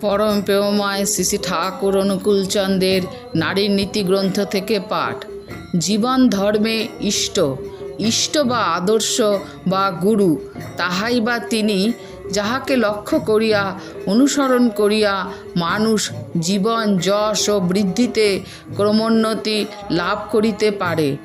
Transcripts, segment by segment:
পরম প্রেমময় শ্রী ঠাকুর অনুকূলচন্দ্রের নারীর নীতি গ্রন্থ থেকে পাঠ। জীবন ধর্মে ইষ্ট ইষ্ট বা আদর্শ বা গুরু, তাহাই বা তিনি, যাহাকে লক্ষ্য করিয়া, অনুসরণ করিয়া মানুষ জীবন, যশ ও বৃদ্ধিতে ক্রমোন্নতি লাভ করিতে পারে।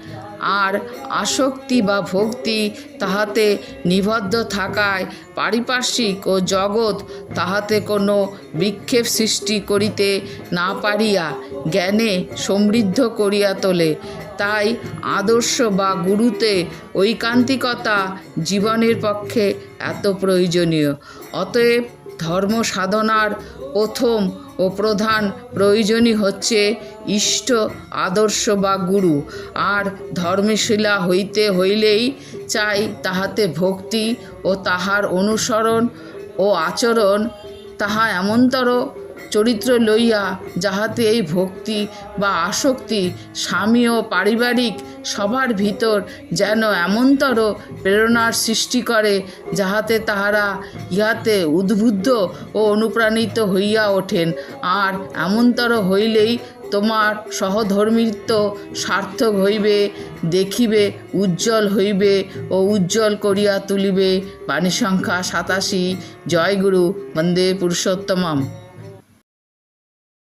আর আসক্তি বা ভক্তি তাহাতে নিবদ্ধ থাকায় পারিপার্শ্বিক ও জগৎ তাহাতে কোনো বিক্ষেপ সৃষ্টি করিতে না পারিয়া জ্ঞানে সমৃদ্ধ করিয়া তোলে। তাই আদর্শ বা গুরুতে ঐকান্তিকতা জীবনের পক্ষে এত প্রয়োজনীয়। অতএব ধর্ম সাধনার প্রথম ও প্রধান প্রয়োজনই হচ্ছে ইষ্ট, আদর্শ বা গুরু। আর ধর্মশিলা হইতে হইলেই চাই তাহাতে ভক্তি ও তাহার অনুসরণ ও আচরণ, তাহা এমনতর চরিত্র লইয়া যাহাতে এই ভক্তি বা আসক্তি স্বামী ও পারিবারিক সবার ভিতর যেন এমনতর প্রেরণার সৃষ্টি করে, যাহাতে তাহারা ইহাতে উদ্বুদ্ধ ও অনুপ্রাণিত হইয়া ওঠেন। আর এমনতর হইলেই তোমার সহধর্মিত্ব সার্থক হইবে, দেখিবে, উজ্জ্বল হইবে ও উজ্জ্বল করিয়া তুলিবে। বাণী সংখ্যা সাতাশি জয়গুরু বন্দে পুরুষোত্তমম।